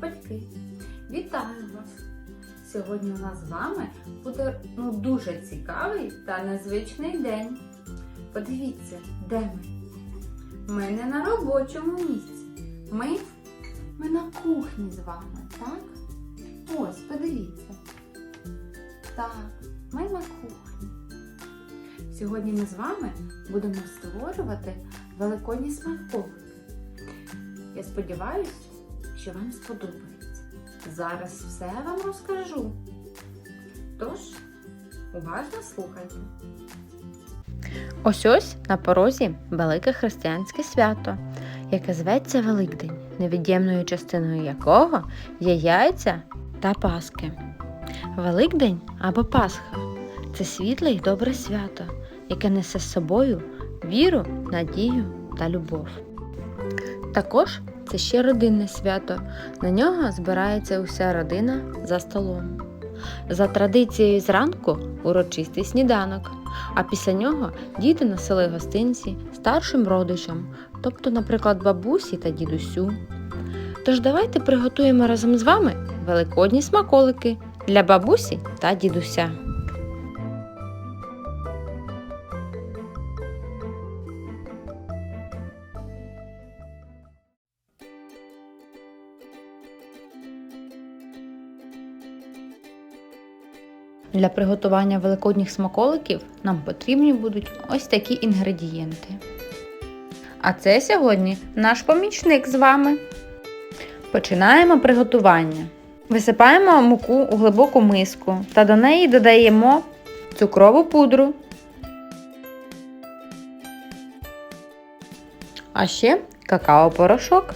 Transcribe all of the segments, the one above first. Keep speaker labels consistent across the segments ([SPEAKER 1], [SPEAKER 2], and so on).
[SPEAKER 1] батьки! Вітаю вас! Сьогодні у нас з вами буде ну, дуже цікавий та незвичний день. Подивіться, де ми? Ми не на робочому місці. Ми, ми на кухні з вами, так? Ось, подивіться. Так, ми на кухні. Сьогодні ми з вами будемо створювати великодні смаколики. Я сподіваюся, що вам сподобається. Зараз все вам розкажу. Тож, уважно слухайте.
[SPEAKER 2] Ось ось на порозі велике християнське свято, яке зветься Великдень, невід'ємною частиною якого є яйця та паски. Великдень або Пасха це світле й добре свято, яке несе з собою віру, надію та любов. Також це ще родинне свято. На нього збирається уся родина за столом. За традицією зранку урочистий сніданок, а після нього діти носили гостинці старшим родичам, тобто, наприклад, бабусі та дідусю. Тож давайте приготуємо разом з вами великодні смаколики для бабусі та дідуся. Для приготування великодніх смаколиків нам потрібні будуть ось такі інгредієнти. А це сьогодні наш помічник з вами. Починаємо приготування. Висипаємо муку у глибоку миску та до неї додаємо цукрову пудру. А ще какао-порошок.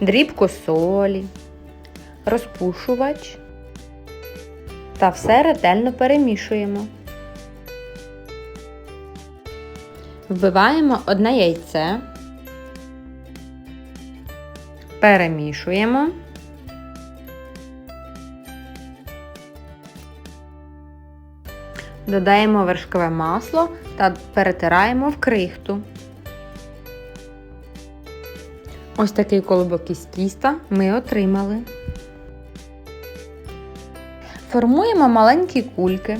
[SPEAKER 2] Дрібку солі, розпушувач та все ретельно перемішуємо. Вбиваємо одне яйце, перемішуємо. Додаємо вершкове масло та перетираємо в крихту. Ось такий колобок із тіста ми отримали. Формуємо маленькі кульки.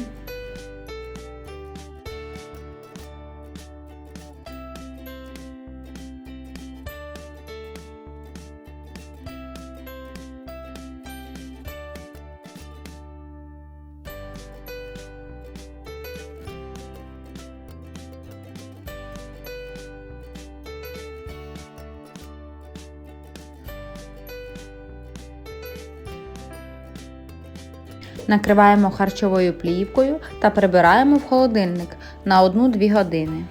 [SPEAKER 2] Накриваємо харчовою плівкою та прибираємо в холодильник на 1-2 години.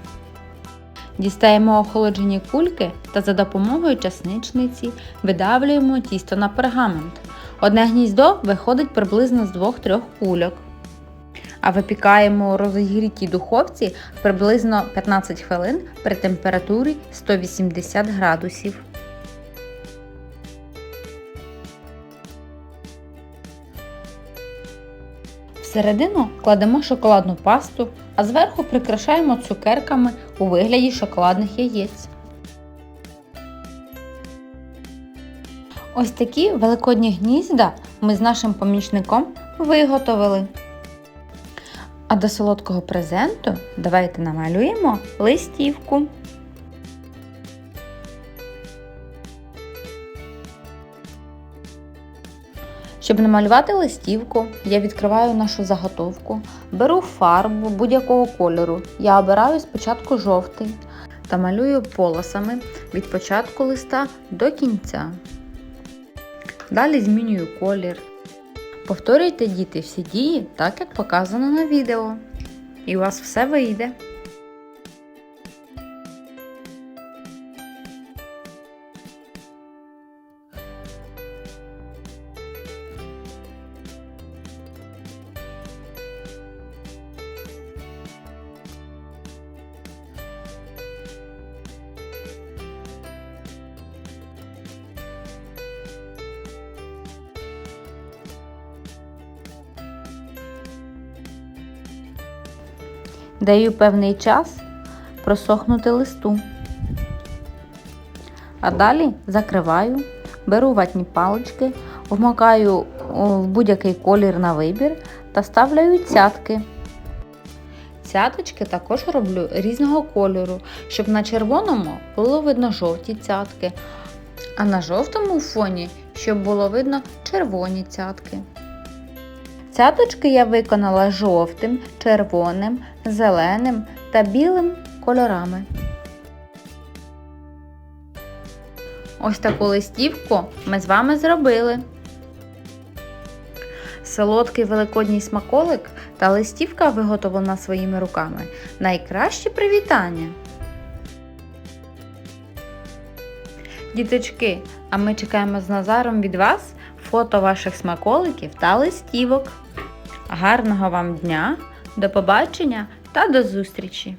[SPEAKER 2] Дістаємо охолоджені кульки та за допомогою часничниці видавлюємо тісто на пергамент. Одне гніздо виходить приблизно з 2-3 кульок. А випікаємо у розігрітій духовці приблизно 15 хвилин при температурі 180 градусів. Всередину кладемо шоколадну пасту, а зверху прикрашаємо цукерками у вигляді шоколадних яєць. Ось такі великодні гнізда ми з нашим помічником виготовили. А до солодкого презенту давайте намалюємо листівку. Щоб намалювати листівку, я відкриваю нашу заготовку, беру фарбу будь-якого кольору. Я обираю спочатку жовтий та малюю полосами від початку листа до кінця. Далі змінюю колір. Повторюйте діти всі дії так, як показано на відео. І у вас все вийде. Даю певний час просохнути листу. А далі закриваю, беру ватні палички, вмикаю в будь-який колір на вибір та ставляю цятки. Цяточки також роблю різного кольору, щоб на червоному було видно жовті цятки, а на жовтому фоні, щоб було видно червоні цятки. Цяточки я виконала жовтим, червоним, зеленим та білим кольорами. Ось таку листівку ми з вами зробили. Солодкий великодній смаколик та листівка виготовлена своїми руками. Найкраще привітання. Діточки, а ми чекаємо з Назаром від вас фото ваших смаколиків та листівок. Гарного вам дня, до побачення та до зустрічі!